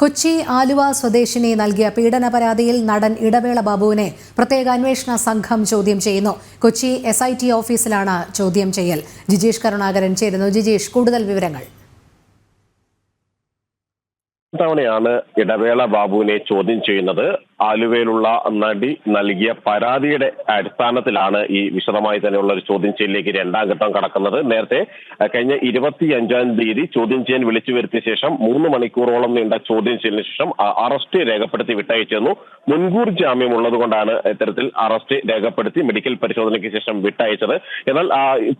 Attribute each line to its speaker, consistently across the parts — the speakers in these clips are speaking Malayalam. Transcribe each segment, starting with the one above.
Speaker 1: കൊച്ചി ആലുവ സ്വദേശിനി നൽകിയ പീഡന പരാതിയിൽ നടൻ ഇടവേള ബാബുവിനെ പ്രത്യേക അന്വേഷണ സംഘം ചോദ്യം ചെയ്യുന്നു. കൊച്ചി എസ് ഐ ടി ഓഫീസിലാണ് ചോദ്യം ചെയ്യൽ. ജിജീഷ് കരുണാകരൻ ചേരുന്നു. ജിജീഷ് കൂടുതൽ വിവരങ്ങൾ.
Speaker 2: തവണയാണ് ഇടവേള ബാബുവിനെ ചോദ്യം ചെയ്യുന്നത്. ആലുവയിലുള്ള നടി നൽകിയ പരാതിയുടെ അടിസ്ഥാനത്തിലാണ് ഈ വിശദമായി തന്നെയുള്ള ഒരു ചോദ്യം ചെയ്യലിലേക്ക് രണ്ടാം ഘട്ടം കടക്കുന്നത്. നേരത്തെ കഴിഞ്ഞ ഇരുപത്തി അഞ്ചാം തീയതി ചോദ്യം ചെയ്യാൻ വിളിച്ചു വരുത്തിയ ശേഷം മൂന്ന് മണിക്കൂറോളം നീണ്ട ചോദ്യം ചെയ്യലിന് ശേഷം അറസ്റ്റ് രേഖപ്പെടുത്തി വിട്ടയച്ചിരുന്നു. മുൻകൂർ ജാമ്യം ഉള്ളതുകൊണ്ടാണ് ഇത്തരത്തിൽ അറസ്റ്റ് രേഖപ്പെടുത്തി മെഡിക്കൽ പരിശോധനയ്ക്ക് ശേഷം വിട്ടയച്ചത്. എന്നാൽ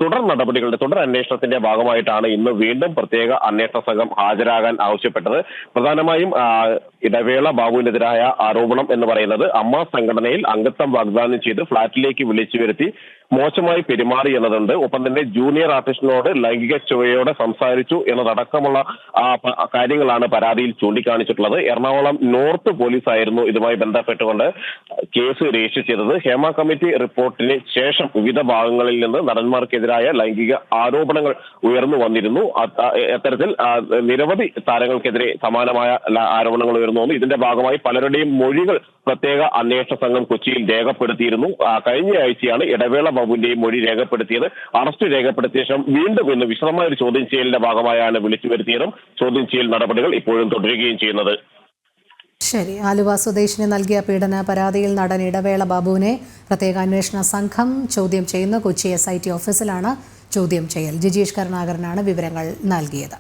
Speaker 2: തുടർ നടപടികളുടെ തുടർ അന്വേഷണത്തിന്റെ ഭാഗമായിട്ടാണ് ഇന്ന് വീണ്ടും പ്രത്യേക അന്വേഷണ സംഘം ഹാജരാകാൻ ആവശ്യപ്പെട്ടത്. പ്രധാനമായും ഇടവേള ബാബുവിനെതിരായ ആരോപണം എന്ന് പറയുന്നത് അമ്മ സംഘടനയിൽ അംഗത്വം വാഗ്ദാനം ചെയ്ത് ഫ്ളാറ്റിലേക്ക് വിളിച്ചു വരുത്തി മോശമായി പെരുമാറി എന്നതുണ്ട്. ഒപ്പം തന്നെ ജൂനിയർ ആർട്ടിസ്റ്റിനോട് ലൈംഗിക ചുവയോടെ സംസാരിച്ചു എന്നതടക്കമുള്ള കാര്യങ്ങളാണ് പരാതിയിൽ ചൂണ്ടിക്കാണിച്ചിട്ടുള്ളത്. എറണാകുളം നോർത്ത് പോലീസ് ആയിരുന്നു ഇതുമായി ബന്ധപ്പെട്ടുകൊണ്ട് കേസ് രജിസ്റ്റർ ഹേമ കമ്മിറ്റി റിപ്പോർട്ടിന് ശേഷം വിവിധ ഭാഗങ്ങളിൽ നിന്ന് നടന്മാർക്കെതിരായ ലൈംഗിക ആരോപണങ്ങൾ ഉയർന്നു വന്നിരുന്നു. അത്തരത്തിൽ നിരവധി താരങ്ങൾക്കെതിരെ സമാനമായ ആരോപണങ്ങൾ ഉയർന്നു വന്നു. ഇതിന്റെ ഭാഗമായി പലരുടെയും മൊഴികൾ പ്രത്യേക അന്വേഷണ സംഘം കൊച്ചിയിൽ രേഖപ്പെടുത്തിയിരുന്നു. കഴിഞ്ഞ ആഴ്ചയാണ് ഇടവേള ബാബുവിന്റെയും മൊഴി രേഖപ്പെടുത്തിയത് അറസ്റ്റ് രേഖപ്പെടുത്തിയ ശേഷം വീണ്ടും ഇന്ന് വിശദമായ ഒരു ചോദ്യം ചെയ്യലിന്റെ ഭാഗമായാണ് വിളിച്ചു വരുത്തിയതും ചോദ്യം ചെയ്യൽ നടപടികൾ ഇപ്പോഴും തുടരുകയും ചെയ്യുന്നത്.
Speaker 1: ശരി. ആലുവ സ്വദേശിന് നൽകിയ പീഡന പരാതിയിൽ നടൻ ഇടവേള ബാബുവിനെ പ്രത്യേക അന്വേഷണ സംഘം ചോദ്യം ചെയ്യുന്ന. കൊച്ചി എസ് ഐ ടി ഓഫീസിലാണ് ചോദ്യം ചെയ്യൽ. ജിജീഷ് കരുണാകരനാണ് വിവരങ്ങൾ നൽകിയത്.